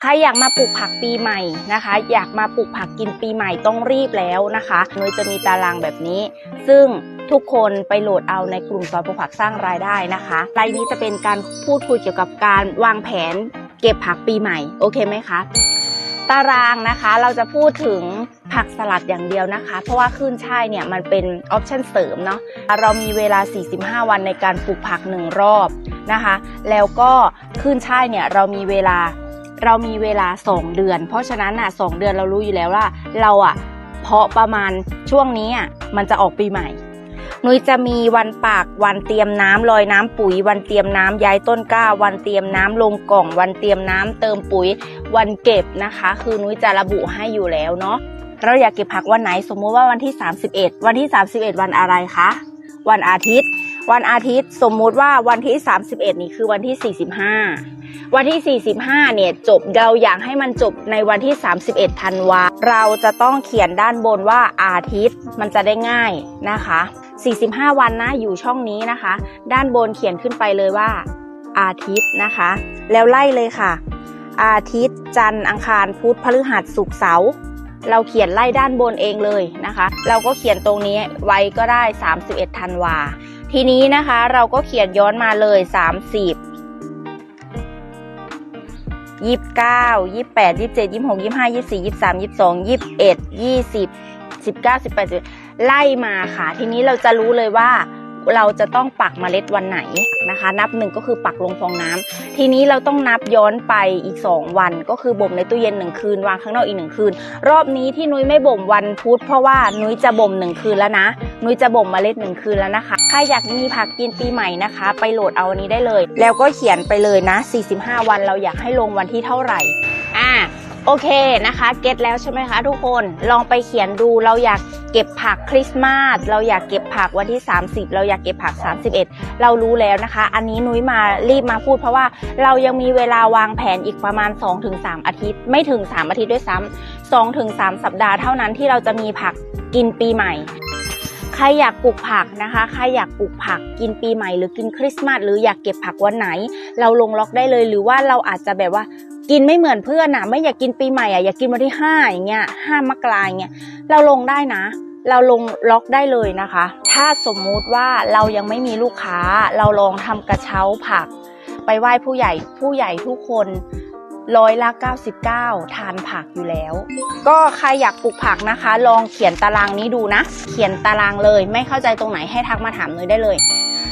ใครอยากมาปลูกผักปีใหม่นะคะ อยากมาปลูกผักกินปีใหม่ต้องรีบแล้วนะคะนุ้ยจะมีตารางแบบนี้ ซึ่งทุกคนไปโหลดเอาในกลุ่มสอนปลูกผักสร้างรายได้นะคะรายนี้จะเป็นการพูดคุยเกี่ยวกับการวางแผนเก็บผักปีใหม่โอเคไหมคะตารางนะคะเราจะพูดถึงผักสลัดอย่างเดียวนะคะ เพราะว่าขึ้นช่ายเนี่ยมันเป็นออปชันเสริมเนาะเรามีเวลา 45 วันในการปลูกผักหนึ่งรอบนะคะ แล้วก็ขึ้นช่ายเนี่ยเรามีเวลา เรามีเวลา 2 เดือน เพราะฉะนั้นอะสเดือนเรารู้อยู่แล้วว่า เราอะเพาะประมาณช่วงนี้อะมันจะออกปีใหม่นุ้ยจะมีวันปากวันเตรียมน้ำลอยน้ำปุ๋ย วันเตรียมน้ำย้ายต้นกล้า วันเตรียมน้ำลงกล่อง วันเตรียมน้ำเติมปุ๋ย วันเก็บนะคะ คือนุ้ยจะระบุให้อยู่แล้วเนาะเราอยากเก็บผักวันไหนสมมุติว่าวันที่ 31 วันที่ 31 วันอะไรคะวันอาทิตย์ วันอาทิตย์สมมุติว่าวันที่ 31 นี่คือวันที่ 45 วันที่ 45 เนี่ยจบเราอยากให้มันจบในวันที่ 31ธันวาเราจะต้องเขียนด้านบนว่าอาทิตย์มันจะได้ง่ายนะคะ 45 วันนะอยู่ช่องนี้นะคะ ด้านบนเขียนขึ้นไปเลยว่า อาทิตย์นะคะ แล้วไล่เลยค่ะ อาทิตย์จันทร์อังคารพุธพฤหัสศุกร์เสาร์เราเขียนไล่ด้านบนเองเลยนะคะ เราก็เขียนตรงนี้ไว้ก็ได้ 31ธันวา ทีนี้นะคะเราก็เขียนย้อนมาเลย 30ยี่สิบเก้ายี่สิบแปดยี่สิบเจ็ดยี่สิบหกยี่สิบห้ายี่สิบสี่ยี่สามยี่สองยี่สิบเอ็ดยี่สิบสิบเก้าสิบแปดสิบไล่มาค่ะ ทีนี้เราจะรู้เลยว่า เราจะต้องปักเมล็ดวันไหนนะคะ นับหนึ่งก็คือปักลงฟองน้ำทีนี้เราต้องนับย้อนไปอีก 2 วัน ก็คือบ่มในตู้เย็นหนึ่งคืนวางข้างนอกอีกหนึ่งคืน รอบนี้ที่นุ้ยไม่บ่มวันพุธเพราะว่านุ้ยจะบ่มหนึ่งคืนแล้วนะ นุ้ยจะบ่มเมล็ดหนึ่งคืนแล้วนะคะใครอยากมีผักกินปีใหม่นะคะ ไปโหลดเอาอันนี้ได้เลย แล้วก็เขียนไปเลยนะ 45 วันเราอยากให้ลงวันที่เท่าไหร่อ่าโอเคนะคะ เก็ตแล้วใช่ไหมคะทุกคนลองไปเขียนดูเราอยาก เก็บผักคริสต์มาสเราอยากเก็บผักวันที่ 30 เราอยากเก็บผัก 31 เรารู้แล้วนะคะ อันนี้นุ้ยมารีบมาพูด เพราะว่าเรายังมีเวลาวางแผนอีกประมาณ 2-3 อาทิตย์ ไม่ถึง 3 อาทิตย์ด้วยซ้ำ2-3 สัปดาห์เท่านั้นที่เราจะมีผักกินปีใหม่ใครอยากปลูกผักนะคะใครอยากปลูกผักกินปีใหม่หรือกินคริสต์มาสหรืออยากเก็บผักวันไหน เราลงล็อกได้เลยหรือว่าเราอาจจะแบบว่า กินไม่เหมือนเพื่อนอะ ไม่อยากกินปีใหม่อะอยากกินวันที่ห้าอย่างเงี้ยห้ามกราอย่างเงี้ยเราลงได้นะ เราลงล็อกได้เลยนะคะ ถ้าสมมุติว่าเรายังไม่มีลูกค้า เราลองทำกระเช้าผัก ไปไหว้ผู้ใหญ่ผู้ใหญ่ทุกคนร้อยละ99 ทานผักอยู่แล้ว ก็ใครอยากปลูกผักนะคะ ลองเขียนตารางนี้ดูนะ เขียนตารางเลย ไม่เข้าใจตรงไหนให้ทักมาถามเลยได้เลย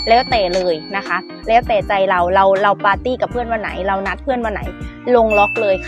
แล้วแต่เลยนะคะ แล้วแต่ใจเราเราเราปาร์ตี้กับเพื่อนวันไหน เรานัดเพื่อนวันไหน ลงล็อกเลยค่ะ